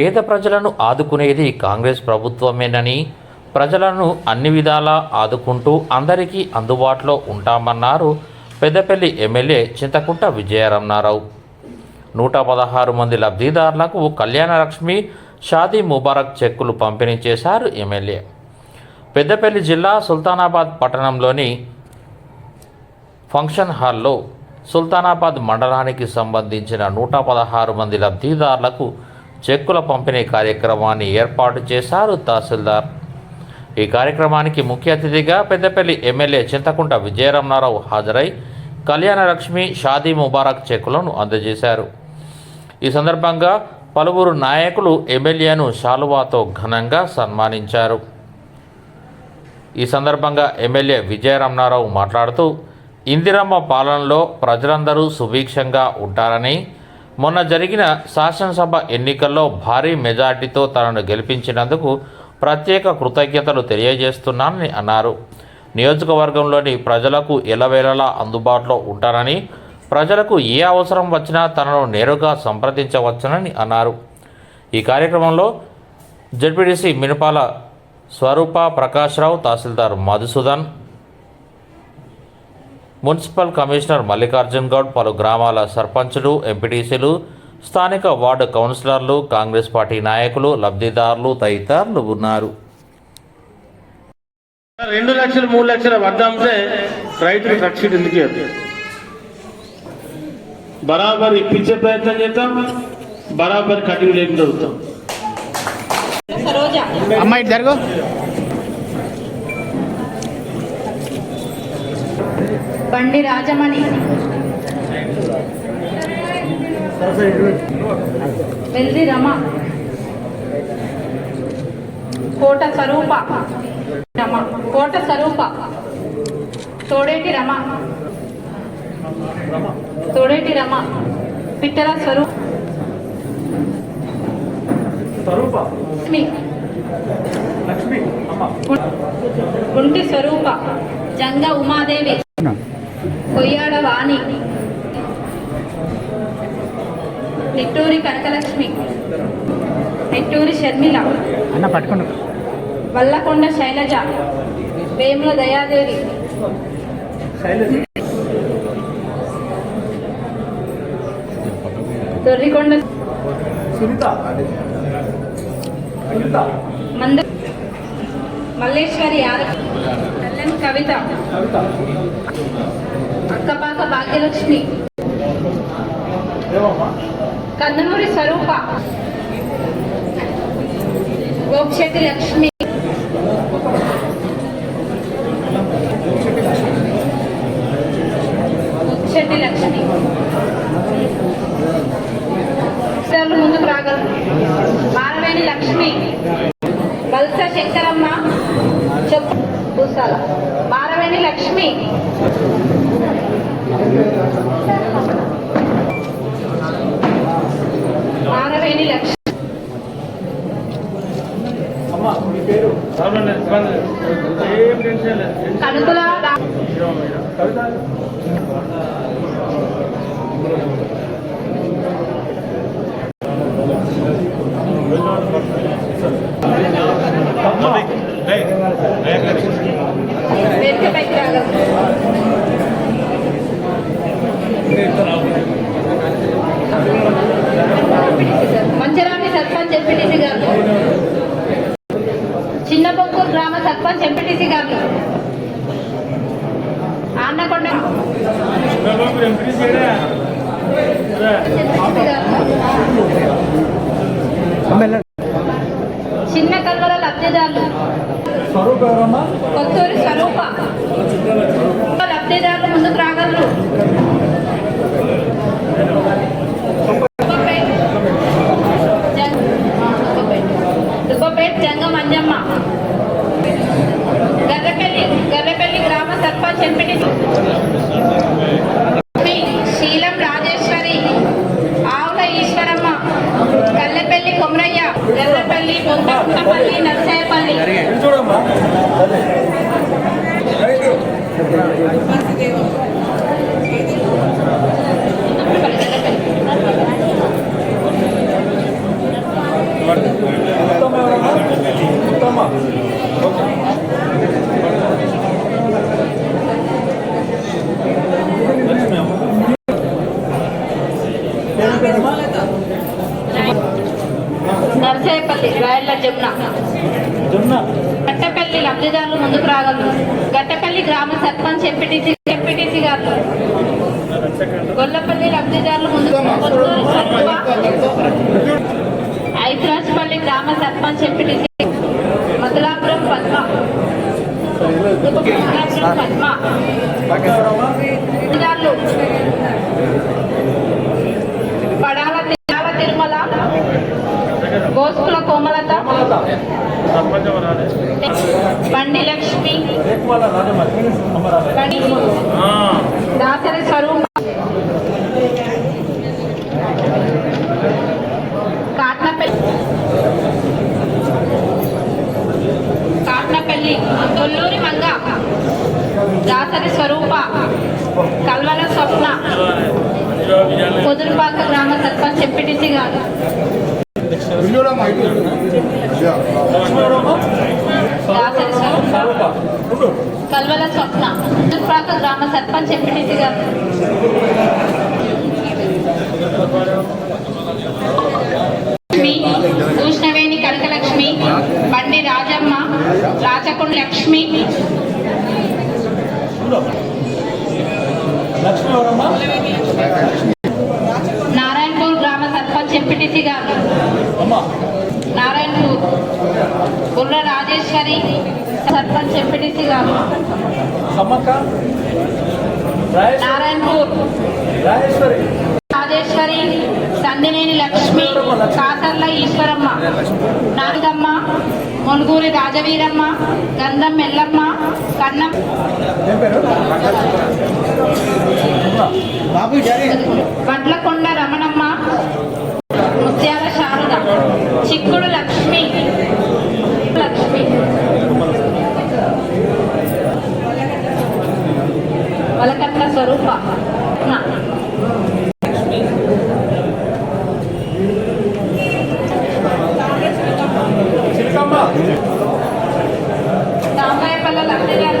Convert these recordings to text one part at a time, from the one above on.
పేద ప్రజలను ఆదుకునేది కాంగ్రెస్ ప్రభుత్వమేనని ప్రజలను అన్ని విధాలా ఆదుకుంటూ అందరికీ అందుబాటులో ఉంటామన్నారు పెద్దపల్లి ఎమ్మెల్యే చింతకుంట విజయరమణారావు నూట పదహారు మంది లబ్ధిదారులకు కళ్యాణలక్ష్మి షాదీ ముబారక్ చెక్కులు పంపిణీ చేశారు ఎమ్మెల్యే. పెద్దపల్లి జిల్లా సుల్తానాబాద్ పట్టణంలోని ఫంక్షన్ హాల్లో సుల్తానాబాద్ మండలానికి సంబంధించిన నూట పదహారు మంది లబ్ధిదారులకు చెక్కుల పంపిణీ కార్యక్రమాన్ని ఏర్పాటు చేశారు తహసీల్దార్. ఈ కార్యక్రమానికి ముఖ్య అతిథిగా పెద్దపల్లి ఎమ్మెల్యే చింతకుంట విజయరమణారావు హాజరై కళ్యాణలక్ష్మి షాదీ ముబారక్ చెక్కులను అందజేశారు. ఈ సందర్భంగా పలువురు నాయకులు ఎమ్మెల్యేను శాలువాతో ఘనంగా సన్మానించారు. ఈ సందర్భంగా ఎమ్మెల్యే విజయరమణారావు మాట్లాడుతూ ఇందిరమ్మ పాలనలో ప్రజలందరూ సుభిక్షంగా ఉంటారని మొన్న జరిగిన శాసనసభ ఎన్నికల్లో భారీ మెజార్టీతో తనను గెలిపించినందుకు ప్రత్యేక కృతజ్ఞతలు తెలియజేస్తున్నానని అన్నారు. నియోజకవర్గంలోని ప్రజలకు ఎలవేళలా అందుబాటులో ఉంటానని ప్రజలకు ఏ అవసరం వచ్చినా తనను నేరుగా సంప్రదించవచ్చునని అన్నారు. ఈ కార్యక్రమంలో ZPTC Minapala Swaroopa Prakashrao tahsildar Madhusudan municipal commissioner Mallikarjun Goud పలు గ్రామాల సర్పంచులు ఎంపీటీసీలు స్థానిక వార్డు కౌన్సిలర్లు కాంగ్రెస్ పార్టీ నాయకులు లబ్ధిదారులు తదితరులు ఉన్నారు. రెండు లక్షలు మూడు లక్షలు వద్దాంటే రైతులు రక్షిత ఎందుకు? బరాబర్ ఇప్పించే ప్రయత్నం చేద్దాం బరాబర్ కటింగ్ లేకుండా సరోజ అమ్మాయి ఇటు జరుగు. బండి రాజమణి. వెల్ది రమ. కోట స్వరూప. రమ. కోట స్వరూప. తోడేటి రమ. తోడేటి రమ. పిట్టల స్వరూప. లక్ష్మి. గుంటి స్వరూప. జంగ ఉమాదేవి. కొయ్యాడ వాణి నిట్టూరి కనకలక్ష్మి. నిట్టూరి షర్మిల. అన్న పట్టుకోండి. వల్లకొండ శైలజ. వేముల దయాదేవి. దొర్రికొండ. మంద మల్లేశ్వరి ఆర కళ్యాణ్ కవిత. అక్కపాక భాగ్యలక్ష్మి. కందనూరి స్వరూప. గోక్షేతి లక్ష్మి. ముచ్చటి లక్ష్మి. అక్షరాలు ముందుకు రాగలరు. మారవేణి లక్ష్మి. వలస శంకరమ్మ. చెప్పు భూసాల. మారవేణి లక్ష్మి. మారవేణి లక్ష్మి. ఏం టెన్షన్ లేదు. కనుకుల మంచరామి సర్పంచ్ ఎంపీటీసీ గారు. చిన్నపొక్కూరు గ్రామ సర్పంచ్ ఎంపీటీసీ గారు. ఆన్నకొండ చిన్న కల్వల లబ్ధిదారులు. కొత్తూరి స్వరూప. లబ్ధిదారులు ముందుకు రాగలరు. దుబ్బపేట్ జంగ- దుబ్బపేట్. దుబ్బపేట్ గర్రపల్లి గ్రామ sarpanch MPT Tá Não, também. Madhulapuram Padma. Madhulapuram Padma లబ్ధిదారులు పడాల తిరుమల. తిరుమల గోస్కుల కోమలత బండి లక్ష్మి దాసరి స్వరూప కాట్నపల్లి కాట్నపల్లి తొల్లూరి మంగ దాసరి స్వరూప కల్వల స్వప్న కుదురుపాక గ్రామ సర్పంచ్ ఎంపీటీసీ గారు దాసరి స్వరూప కల్వల స్వప్న. కుదురుపాక గ్రామ సర్పంచ్ ఎంపీటీసీ గారు. భూష్ణవేణి కనకలక్ష్మి బండి రాజమ్మ రాచకొండ లక్ష్మి. నారాయణపూర్ గ్రామ సర్పంచ్ ఎంపీటీసీ గారు. నారాయణపూర్ బుర్ర రాజేశ్వరి సర్పంచ్ ఎంపీటీసీ గారు నారాయణపూర్. రాజేశ్వరి సందినేని లక్ష్మి కాసర్ల ఈశ్వరమ్మ నాగమ్మ మునుగూరి రాజవీరమ్మ గంధం ఎల్లమ్మ కన్నం. బాబు జరి వడ్లకొండ చిక్కుడు లక్ష్మి. లక్ష్మి. వలకట్ల స్వరూప నా. రామాయపల్ల లక్ష్మి గారు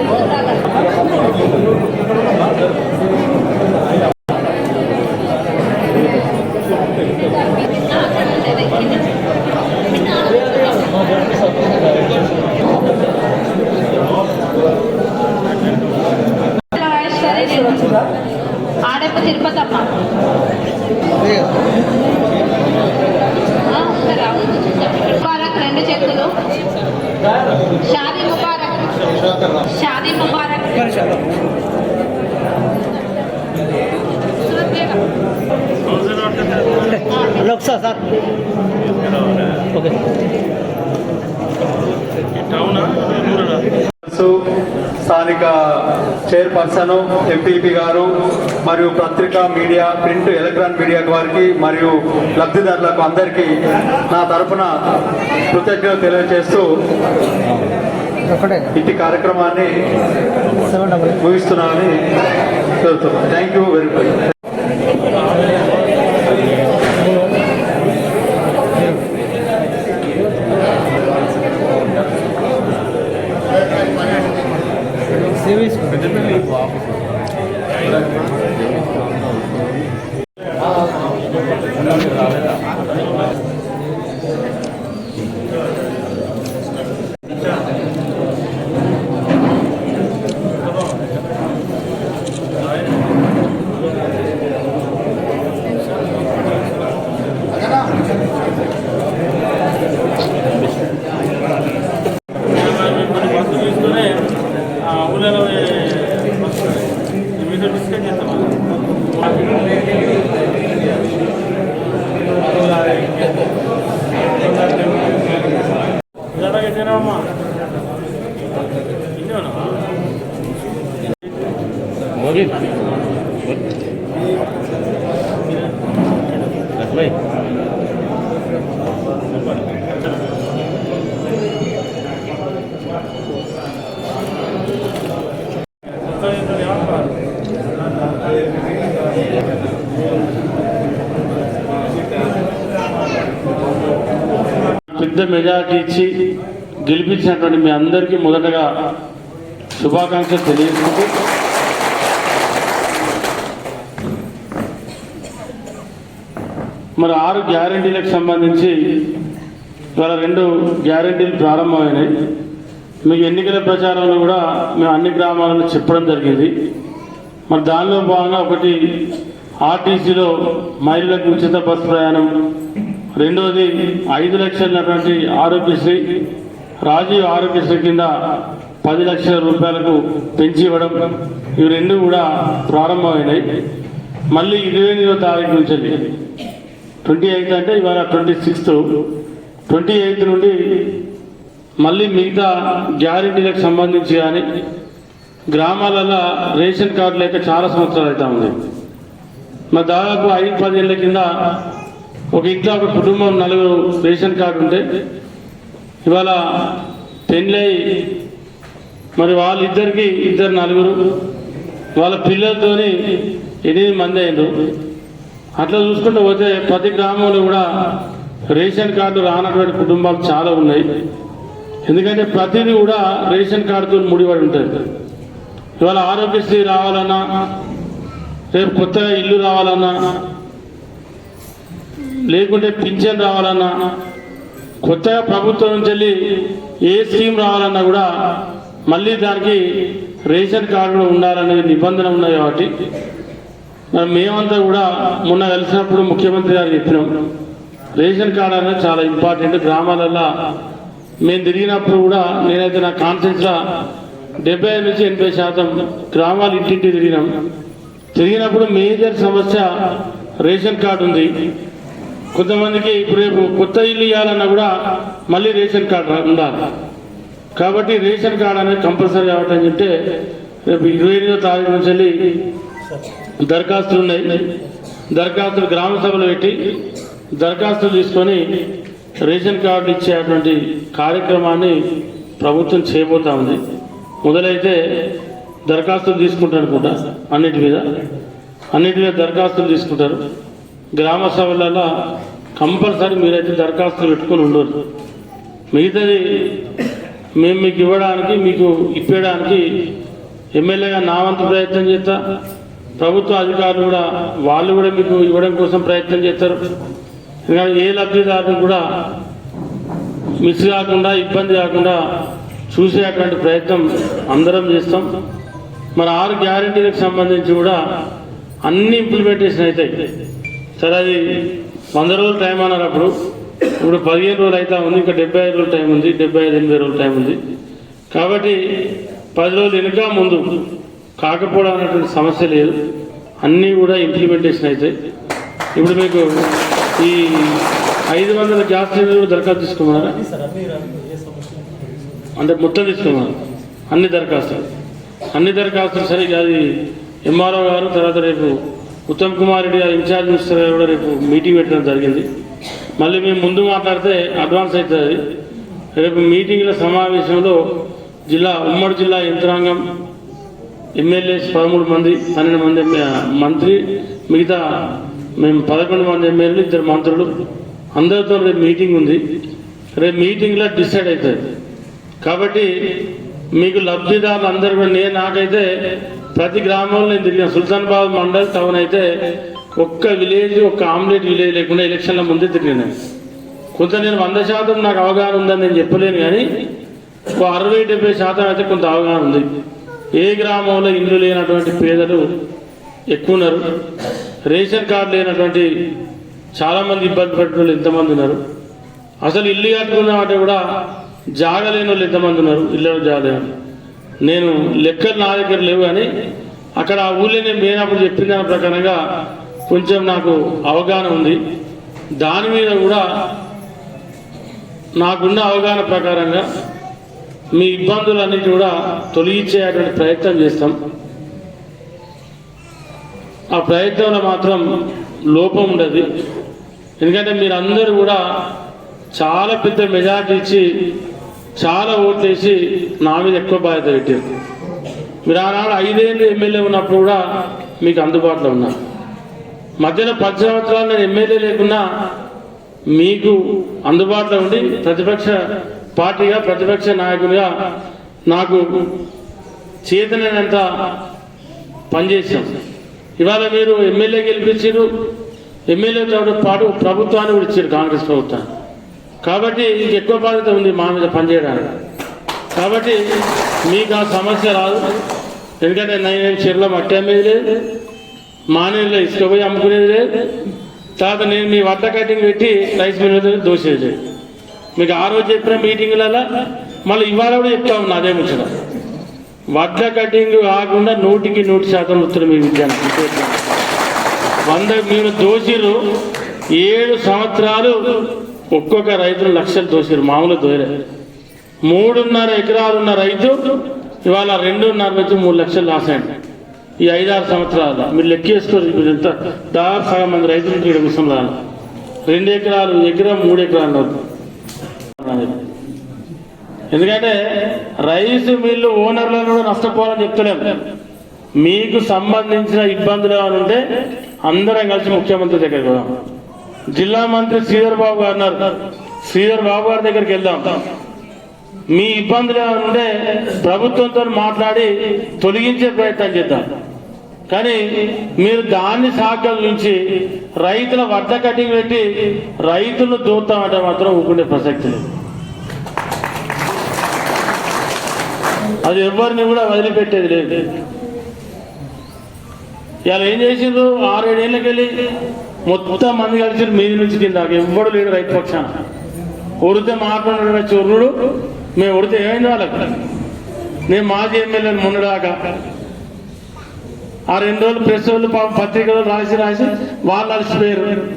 ఆడపు తిరుపతమ్మ ఆ, ఉందిరా, ఉంది. ముబారక్ రెండు చేతులు షాదీ ముబారక్ షాదీ ముబారక్ లోక్సా సార్ ఓకే సు స్థానిక చైర్పర్సన్ ఎంపీపీ గారు మరియు పత్రికా మీడియా ప్రింట్ ఎలక్ట్రానిక్ మీడియా వారికి మరియు లబ్ధిదారులకు అందరికీ నా తరపున కృతజ్ఞత తెలియజేస్తూ ఇట్టి కార్యక్రమాన్ని ముగిస్తున్నానని తెలుస్తున్నాను థ్యాంక్ యూ వెరీ మచ్ పెద్ద మెజార్టీ ఇచ్చి గెలిపించినటువంటి మీ అందరికీ మొదటగా శుభాకాంక్షలు తెలియజేసుకుంటూ మరి ఆరు గ్యారంటీలకు సంబంధించి ఇవాళ రెండు గ్యారెంటీలు ప్రారంభమైనాయి. మీకు ఎన్నికల ప్రచారంలో కూడా మేము అన్ని గ్రామాలను చెప్పడం జరిగింది. మరి దానిలో భాగంగా ఒకటి ఆర్టీసీలో మహిళలకు ఉచిత బస్సు ప్రయాణం. రెండవది ఐదు లక్షలటువంటి ఆరోగ్యశ్రీ రాజీవ్ ఆరోగ్యశ్రీ కింద పది లక్షల రూపాయలకు పెంచి ఇవ్వడం. ఇవి రెండు కూడా ప్రారంభమైనాయి. మళ్ళీ ఇరవై ఎనిమిదో తారీఖు నుంచి ట్వంటీ ఎయిత్ అంటే ఇవాళ ట్వంటీ సిక్స్త్. ట్వంటీ ఎయిత్ నుండి మళ్ళీ మిగతా గ్యారెంటీలకు సంబంధించి కానీ గ్రామాలలో రేషన్ కార్డు లేక చాలా సంవత్సరాలు అవుతా ఉంది. మరి దాదాపు ఐదు పదేళ్ళ కింద ఒక ఇంట్లో ఒక కుటుంబం నలుగురు రేషన్ కార్డు ఉంటే ఇవాళ పెళ్ళై మరి వాళ్ళిద్దరికి ఇద్దరు నలుగురు వాళ్ళ పిల్లలతోని ఎనిమిది మంది అయ్యారు అట్లా చూసుకుంటూ పోతే ప్రతి గ్రామంలో కూడా రేషన్ కార్డు రానటువంటి కుటుంబాలు చాలా ఉన్నాయి. ఎందుకంటే ప్రతిదీ కూడా రేషన్ కార్డుతో ముడిపడి ఉంటుంది ఇవాళ ఆరోగ్యశ్రీ రావాలన్నా రేపు కొత్తగా ఇల్లు రావాలన్నా లేకుంటే పింఛన్ రావాలన్నా కొత్తగా ప్రభుత్వం నుంచి వెళ్ళి ఏ స్కీమ్ రావాలన్నా కూడా మళ్ళీ దానికి రేషన్ కార్డులో ఉండాలనే నిబంధన ఉన్నాయి కాబట్టి మేమంతా కూడా మొన్న కలిసినప్పుడు ముఖ్యమంత్రి గారు చెప్పినాం రేషన్ కార్డు అనేది చాలా ఇంపార్టెంట్. గ్రామాలలో మేము తిరిగినప్పుడు కూడా నేనైతే నా కాన్ఫరెన్స్లో డెబ్బై నుంచి ఎనభై శాతం గ్రామాలు ఇంటింటి తిరిగినాం. తిరిగినప్పుడు మేజర్ సమస్య రేషన్ కార్డు ఉంది. కొంతమందికి ఇప్పుడు రేపు కొత్త ఇల్లు ఇవ్వాలన్నా కూడా మళ్ళీ రేషన్ కార్డు ఉండాలి. కాబట్టి రేషన్ కార్డు అనేది కంపల్సరీ అవ్వటం చెప్తే రేపు ఇరవై ఎనిమిదో తారీఖు నుంచి వెళ్ళి దరఖాస్తులు ఉన్నాయి. దరఖాస్తులు గ్రామ సభలు పెట్టి దరఖాస్తులు తీసుకొని రేషన్ కార్డు ఇచ్చేటువంటి కార్యక్రమాన్ని ప్రభుత్వం చేయబోతా ఉంది. మొదలైతే దరఖాస్తులు తీసుకుంటారు అనుకుంటా అన్నిటి మీద. అన్నిటి మీద దరఖాస్తులు తీసుకుంటారు. గ్రామ సభలలో కంపల్సరీ మీరైతే దరఖాస్తులు పెట్టుకొని ఉండరు మిగతాది మేము మీకు ఇవ్వడానికి మీకు ఇప్పడానికి ఎమ్మెల్యేగా నా వంతు ప్రయత్నం చేస్తా. ప్రభుత్వ అధికారులు కూడా వాళ్ళు కూడా మీకు ఇవ్వడం కోసం ప్రయత్నం చేస్తారు. ఏ లబ్ధిదారుని కూడా మిస్ కాకుండా ఇబ్బంది కాకుండా చూసేటువంటి ప్రయత్నం అందరం చేస్తాం. మరి ఆరు గ్యారంటీలకు సంబంధించి కూడా అన్ని ఇంప్లిమెంటేషన్ అవుతాయి. సరే అది వంద రోజులు టైం అన్నారు అప్పుడు. ఇప్పుడు పదిహేను రోజులు అయితే ఉంది ఇంకా డెబ్బై ఐదు రోజులు టైం ఉంది డెబ్బై ఐదు ఎనభై రోజులు టైం ఉంది. కాబట్టి పది రోజులు వెనుక ముందు కాకపోవడం అనేటువంటి సమస్య లేదు. అన్నీ కూడా ఇంప్లిమెంటేషన్ అవుతాయి. ఇప్పుడు మీకు ఈ ఐదు వందల గ్యాస్ సిలిండర్ దరఖాస్తు తీసుకున్నారా అందరు మొత్తం అన్ని దరఖాస్తులు. అన్ని దరఖాస్తులు సరిగ్గా అది ఎంఆర్ఓ గారు తర్వాత రేపు ఉత్తమ్ కుమార్ రెడ్డి గారు ఇన్ఛార్జ్ మినిస్టర్ గారు కూడా రేపు మీటింగ్ పెట్టడం జరిగింది. మళ్ళీ మేము ముందు మాట్లాడితే అడ్వాన్స్ అవుతుంది. రేపు మీటింగ్ల సమావేశంలో జిల్లా ఉమ్మడి జిల్లా యంత్రాంగం ఎమ్మెల్యేస్ పదమూడు మంది పన్నెండు మంది మంత్రి మిగతా మేము పదకొండు మంది ఎమ్మెల్యేలు ఇద్దరు మంత్రులు. అందరితో రేపు మీటింగ్ ఉంది. రేపు మీటింగ్లో డిసైడ్ అవుతుంది. కాబట్టి మీకు లబ్ధిదారులు అందరూ కూడా నేను నాకైతే ప్రతి గ్రామంలో నేను తిరిగిన సుల్తాన్బాద్ మండల్ టౌన్ అయితే ఒక్క విలేజ్ ఒక్క ఆమ్లెట్ విలేజ్ లేకుండా ఎలక్షన్ల ముందే తిరిగిన కొంత నేను వంద శాతం నాకు అవగాహన ఉందని నేను చెప్పలేను కానీ ఒక అరవై డెబ్బై శాతం అయితే కొంత అవగాహన ఉంది. ఏ గ్రామంలో ఇల్లు లేనటువంటి పేదలు ఎక్కువ ఉన్నారు. రేషన్ కార్డు లేనటువంటి చాలామంది ఇబ్బంది పడిన వాళ్ళు ఎంతమంది ఉన్నారు. అసలు ఇల్లు కట్టుకున్న వాటి కూడా జాగలేని వాళ్ళు ఎంతమంది ఉన్నారు? ఇళ్ళలో జాగలేని నేను లెక్కలు నా దగ్గర లేవు కానీ అక్కడ ఆ ఊళ్ళో నేను పోయినప్పుడు చెప్పిన దాని ప్రకారంగా కొంచెం నాకు అవగాహన ఉంది. దాని మీద కూడా నాకున్న అవగాహన ప్రకారంగా మీ ఇబ్బందులన్నిటి కూడా తొలగించేటువంటి ప్రయత్నం చేస్తాం. ఆ ప్రయత్నంలో మాత్రం లోపం ఉండదు. ఎందుకంటే మీరందరూ కూడా చాలా పెద్ద మెజార్టీ ఇచ్చి చాలా ఓట్లు వేసి నా మీద ఎక్కువ బాధ్యత పెట్టారు. మీరు ఆనాడు ఐదేళ్ళు ఎమ్మెల్యే ఉన్నప్పుడు కూడా మీకు అందుబాటులో ఉన్నా. మధ్యలో పది సంవత్సరాలు నేను ఎమ్మెల్యే లేకున్నా మీకు అందుబాటులో ఉండి ప్రతిపక్ష పార్టీగా ప్రతిపక్ష నాయకుడిగా నాకు చేతనంత పనిచేసాం ఇవాళ మీరు ఎమ్మెల్యే గెలిపించారు. ఎమ్మెల్యేతో పాటు ప్రభుత్వాన్ని కూడా ఇచ్చారు కాంగ్రెస్ ప్రభుత్వాన్ని. కాబట్టి ఇంక ఎక్కువ బాధ్యత ఉంది మా మీద పనిచేయడానికి. కాబట్టి మీకు ఆ సమస్య రాదు. ఎందుకంటే నేను చెరువులో మట్టి అమ్మేది లేదు. మానేరులో ఇసుక పోయి అమ్ముకునేది లేదు. తర్వాత నేను మీ వడ్డ కటింగ్ పెట్టి రైస్ మిల్ మీద దోసేది లేదు. మీకు ఆ రోజు చెప్పిన మీటింగ్లలో మళ్ళీ ఇవాళ కూడా చెప్తా ఉన్నా అదే ముచ్చట. వడ్ల కటింగ్ కాకుండా నూటికి నూటి శాతం ఉత్తరం మీ విద్యార్థి. వంద మీరు దోషులు ఏడు సంవత్సరాలు ఒక్కొక్క రైతులు లక్షలు దోషిరు మామూలు దోరే మూడున్నర ఎకరాలున్న రైతు ఇవాళ రెండున్నర నుంచి మూడు లక్షలు లాస్ అయ్యండి ఈ ఐదారు సంవత్సరాల మీరు లెక్కేసుకోరు మీరు ఎంత దాదాపు సగం మంది రైతులు ఇక్కడ కూర్చున్నారు. రెండు ఎకరాలు ఎకరం మూడు ఎకరాలు ఎందుకంటే రైస్ మిల్లు ఓనర్లను కూడా నష్టపోవాలని చెప్తలేము. మీకు సంబంధించిన ఇబ్బందులు ఏమైనా ఉంటే అందరం కలిసి ముఖ్యమంత్రి దగ్గరికి పోదాం. జిల్లా మంత్రి శ్రీధర్ బాబు గారు అన్నారు. శ్రీధర్ బాబు గారి దగ్గరికి వెళ్దాం. మీ ఇబ్బందులు ఉంటే ప్రభుత్వంతో మాట్లాడి తొలగించే ప్రయత్నం చేద్దాం. కానీ మీరు దాన్ని సాకలు నుంచి రైతుల వడ్డ కటింగ్ పెట్టి రైతులను దూతామంటే మాత్రం ఊరుకునే ప్రసక్తి లేదు. అది ఎవరిని కూడా వదిలిపెట్టేది లేదు. ఇలా ఏం చేసిండ్రు? ఆరేడేళ్ళకి వెళ్ళి మొత్తం మంది కలిసి మీది నుంచి కింద ఎవ్వడు లేడు రైతు పక్షాన. ఉడితే మాట్లాడిన చొర్రుడు మేము ఉడితే ఏమైంది వాళ్ళకి? నేను మాజీ ఎమ్మెల్యేని మొన్నడాకా ఆ రెండు రోజులు ప్రెస్ వాళ్ళు పాపం పత్రికలు రాసి రాసి వాళ్ళు అలసిపోయారు.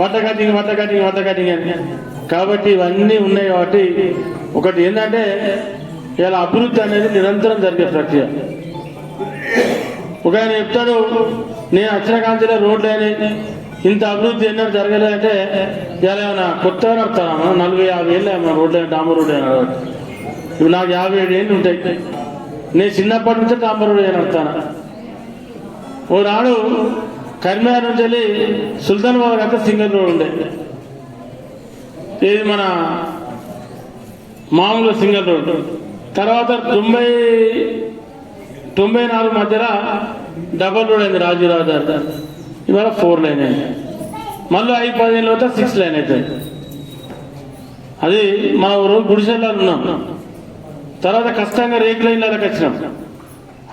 వంట కటింగ్ వంట కటింగ్ వంట కటింగ్ అని. కాబట్టి ఇవన్నీ ఉన్నాయి కాబట్టి ఒకటి ఏంటంటే ఇలా అభివృద్ధి అనేది నిరంతరం జరిగే ప్రక్రియ. ఒక ఆయన చెప్తాడు నేను వచ్చిన కాంతిలో రోడ్లు అయినాయి ఇంత అభివృద్ధి ఎన్నో జరగలేదంటే ఇలా ఏమైనా కొత్తగా నడుస్తాను నలభై యాభై ఏళ్ళు ఏమన్నా రోడ్లు డాంబర్ రోడ్ అయినా ఇప్పుడు నాకు యాభై ఏడు ఏళ్ళు ఉంటాయి. నేను చిన్నప్పటి నుంచే డాంబర్ రోడ్ అయినా వస్తాను ఓ నాడు కరిమేర నుంచి వెళ్ళి సుల్తానాబాద్ అంతా సింగల్ రోడ్ ఉండే. ఇది మన మామూలు సింగల్ రోడ్. తర్వాత తొంభై తొంభై నాలుగు మధ్యలో డబల్ రోడ్ అయింది రాజు రహదారి ఇవాళ ఫోర్ లైన్ అయింది. మళ్ళీ ఐదు పదిహేను అవుతా సిక్స్ లైన్ అవుతుంది. అది మా ఊరు గుడిసెల్లో ఉన్నాం. తర్వాత కష్టంగా రేక్ లైన్ లాగా వచ్చినాం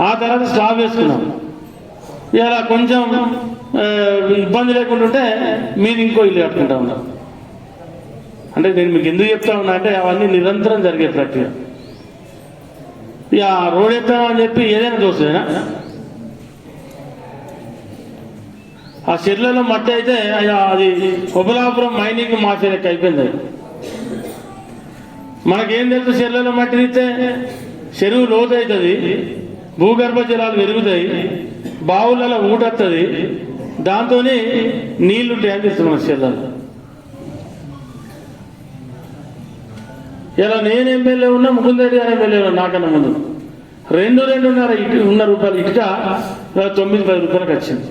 ఆ తర్వాత స్లాబ్ వేసుకున్నాం. ఇలా కొంచెం ఇబ్బంది లేకుండా ఉంటే మీరు ఇంకో ఇల్లు కట్టుకుంటా ఉన్నాం అంటే నేను మీకు ఎందుకు చెప్తా ఉన్నా అంటే అవన్నీ నిరంతరం జరిగే ప్రక్రియ. ఇక రోడ్ ఎత్తామని అని చెప్పి ఏదైనా చూస్తుందా ఆ చెర్లలో మట్టి అయితే అయ్యా అది ఉపలాపురం మైనింగ్ మాఫీ లెక్క అయిపోయింది. మనకేం తెలుసు చెర్లలో మట్టి తీస్తే? చెరువు లోతు అవుతుంది భూగర్భ జలాలు పెరుగుతాయి బావులలో ఊటొస్తుంది దాంతో నీళ్ళు ఉంటాయని తెలుసు మన చెర్లలో. ఇలా నేను ఎమ్మెల్యే ఉన్నా ముకుందరెడ్డి గారు ఎమ్మెల్యే ఉన్నా నాకన్నా ముందు. రెండు రెండున్నర ఇటు ఉన్న రూపాయలు ఇటుక తొమ్మిది పది రూపాయలకు వచ్చింది.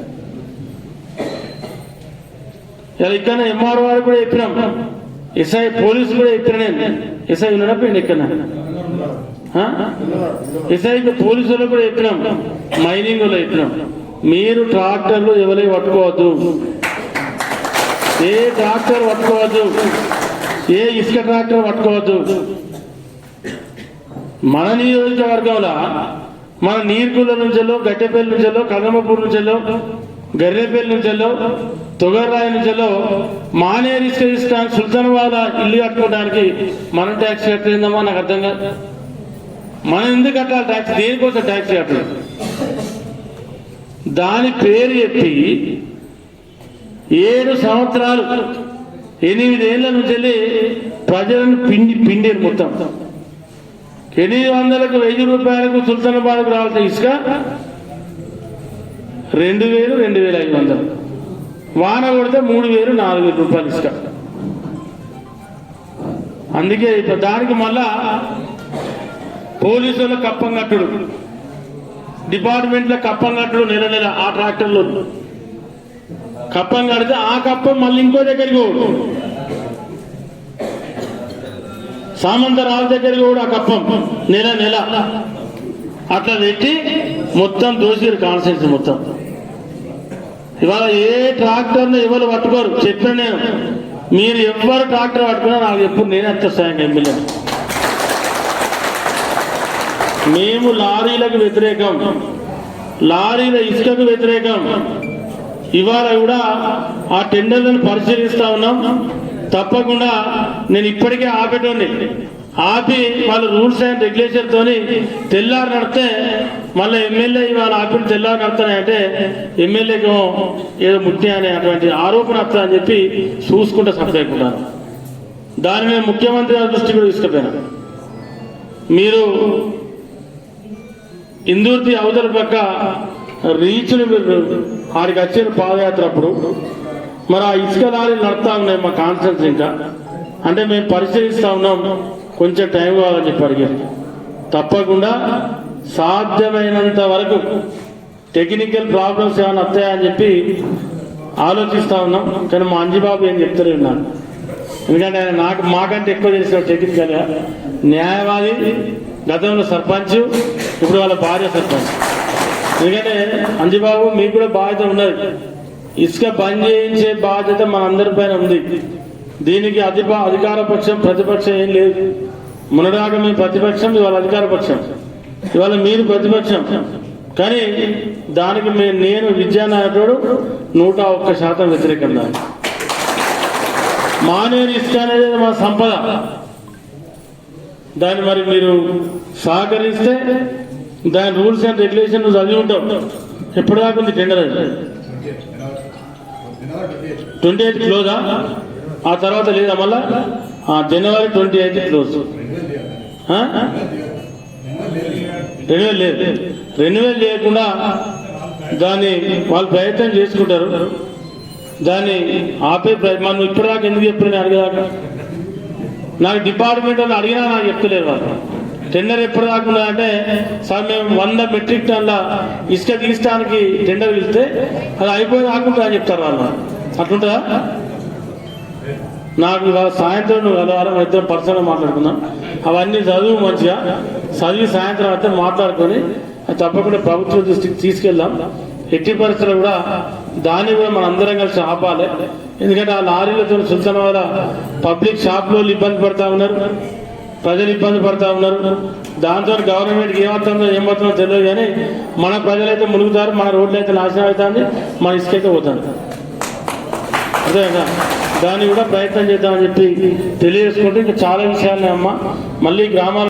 ఇలా ఇక్కడ ఎంఆర్ వారు కూడా చెప్పినాం. ఎస్ఐ పోలీసులు కూడా చెప్పిన నేను. ఎస్ఐ ఉన్నప్పుడు ఇక్కడ ఎస్ఐ పోలీసులు కూడా చెప్పినాం. మైనింగ్లో చెప్పినాం. మీరు ట్రాక్టర్లు ఎవరే పట్టుకోవద్దు. ఏ ట్రాక్టర్ పట్టుకోవద్దు. ఏ ఇసుక ట్రాక్టర్ పట్టుకోవద్దు. మన నియోజకవర్గంలో మన నీర్కుల నుంచెల్లో గట్టెపల్లి నుంచెల్లో కదమపూర్ నుంచెల్లో గర్రెపల్లి నుంచెల్లో తొగర్రాయి నుంచెల్లో మానేరు ఇసుక సుల్తాన్ వాళ్ళ ఇల్లు కట్టుకోవడానికి మనం ట్యాక్స్ కట్టిందమ్మా నాకు అర్థం కాదు. మనం ఎందుకు కట్టాలి ట్యాక్స్? దేనికోసం ట్యాక్స్ కట్టలేదు దాని పేరు చెప్పి ఏడు సంవత్సరాలు ఎనిమిదేళ్ళ నుంచి వెళ్ళి ప్రజలను పిండి పిండిరు మొత్తం. ఎనిమిది వందలకు వెయ్యి రూపాయలకు సుల్తానాబాద్కు రావాల్సిన ఇసుక రెండు వేలు రెండు వేల ఐదు వందలు. వాన కొడితే మూడు వేలు నాలుగు వేల రూపాయలు ఇసుక. అందుకే ఇప్పుడు దానికి మళ్ళా పోలీసుల కప్పం కట్టుడు. డిపార్ట్మెంట్లో కప్పం కట్టుడు నెల నెల ఆ ట్రాక్టర్లో. కప్పం కడితే ఆ కప్పం మళ్ళీ ఇంకో దగ్గరికి పోడు. సామంతరాజు దగ్గరికి కూడా ఆ కప్పం. నెల నెల. అట్లా పెట్టి మొత్తం దోసిరు కాన్సెన్స్ మొత్తం. ఇవాళ ఏ ట్రాక్టర్ను ఎవరు పట్టుకోరు? చెప్పిన నేను. మీరు ఎవ్వరు ట్రాక్టర్ పట్టుకున్నా నాకు ఎప్పుడు నేనే వచ్చేస్తాను ఎమ్మెల్యే. మేము లారీలకు వ్యతిరేకం. లారీల ఇసుకకు వ్యతిరేకం. ఇవాళ కూడా ఆ టెండర్లను పరిశీలిస్తా ఉన్నాం. తప్పకుండా నేను ఇప్పటికే ఆపేటోని ఆపి వాళ్ళ రూల్స్ అండ్ రెగ్యులేషన్ తోని తెల్లారు నడితే మళ్ళీ ఎమ్మెల్యే ఇవాళ ఆపిన తెల్లారు నడుతున్నాయంటే ఎమ్మెల్యేకి ఏదో ముట్టి అనే అటువంటి ఆరోపణ వస్తుందని చెప్పి చూసుకుంటే సరిపోతున్నాను దాని మీద ముఖ్యమంత్రి గారి దృష్టి కూడా తీసుకుపోయాను. మీరు ఇందూర్తి అవతల పక్క రీచ్ని మీరు ఆడికి వచ్చారు పాదయాత్ర అప్పుడు మరి ఆ ఇసుక లారీలు నడుతా ఉన్నాయి మా కాన్ఫరెన్స్ ఇంకా. అంటే మేము పరిశీలిస్తా ఉన్నాం కొంచెం టైం కావాలని చెప్పి అడిగారు. తప్పకుండా సాధ్యమైనంత వరకు టెక్నికల్ ప్రాబ్లమ్స్ ఏమైనా వస్తాయని చెప్పి ఆలోచిస్తా ఉన్నాం. కానీ మా అంజిబాబు ఏం చెప్తారు నాకు. ఎందుకంటే ఆయన నాకు మాకంటే ఎక్కువ తెలిసిన టెక్నికల్గా న్యాయవాది గతంలో సర్పంచ్ ఇప్పుడు వాళ్ళ భార్య సర్పంచ్. ఎందుకంటే అంజబాబు మీకు కూడా బాధ్యత ఉన్నది. ఇసుక బంద్ చేయించే బాధ్యత మనందరి పైన ఉంది. దీనికి అధి అధికార పక్షం ప్రతిపక్షం ఏం లేదు. మొన్నటిదాకా మీ ప్రతిపక్షం ఇవాళ అధికార పక్షం. ఇవాళ మీరు ప్రతిపక్షం. కానీ దానికి మీ నేను విద్యానాయకుడు నూట ఒక్క శాతం వ్యతిరేకం దానికి మానేరు ఇసుక అనేది మా సంపద. దాన్ని మరి మీరు సహకరిస్తే దాని రూల్స్ అండ్ రెగ్యులేషన్ నువ్వు చదివి ఉంటావు. ఎప్పటిదాకా ఉంది టెండర్ ట్వంటీ ఎయిత్ క్లోజా ఆ? తర్వాత లేదా మళ్ళా? ఆ, జనవరి ట్వంటీ ఎయిత్ క్లోజ్ రెన్యువల్ లేదు. రెన్యువల్ లేకుండా దాన్ని వాళ్ళు ప్రయత్నం చేసుకుంటారు. దాన్ని ఆపే ప్రయత్నం మనం ఇప్పటిదాకా ఎందుకు చెప్పిన అడిగేదాకా? నాకు డిపార్ట్మెంట్ వాళ్ళు అడిగినా నాకు చెప్తలేరు వాళ్ళు. టెండర్ ఎప్పుడు రాకుండా అంటే సార్ మేము వంద మెట్రిక్ టన్ల ఇసుక తీయడానికి టెండర్ పిలిస్తే అది అయిపోయి రాకుండా అని చెప్తారు వాళ్ళు అట్లుంటుందా? నాకు ఇవాళ సాయంత్రం నువ్వు కలవాలి ఇద్దరు పర్సనల్ మాట్లాడుకుందాం. అవన్నీ చదువు మంచిగా. చదివి సాయంత్రం అయితే మాట్లాడుకొని తప్పకుండా ప్రభుత్వ దృష్టికి తీసుకెళ్దాం. ఎట్టి పరిస్థితుల్లో కూడా దాన్ని కూడా మనం అందరం కలిసి ఆపాలి. ఎందుకంటే ఆ లారీలతో సుల్తాన్ వల్ల పబ్లిక్ షాప్లో ఇబ్బంది పడతా ఉన్నారు. ప్రజలు ఇబ్బంది పడతా ఉన్నారు. దాంతో గవర్నమెంట్కి ఏమవుతుందో ఏమవుతుందో తెలియదు కానీ మన ప్రజలైతే మునుగుతారు మన రోడ్లు అయితే నాశనం అవుతుంది మన ఇసుకైతే పోతుంది. కదా? దాన్ని కూడా ప్రయత్నం చేద్దామని చెప్పి తెలియజేసుకుంటే ఇంకా చాలా విషయాలు అమ్మ మళ్ళీ గ్రామాల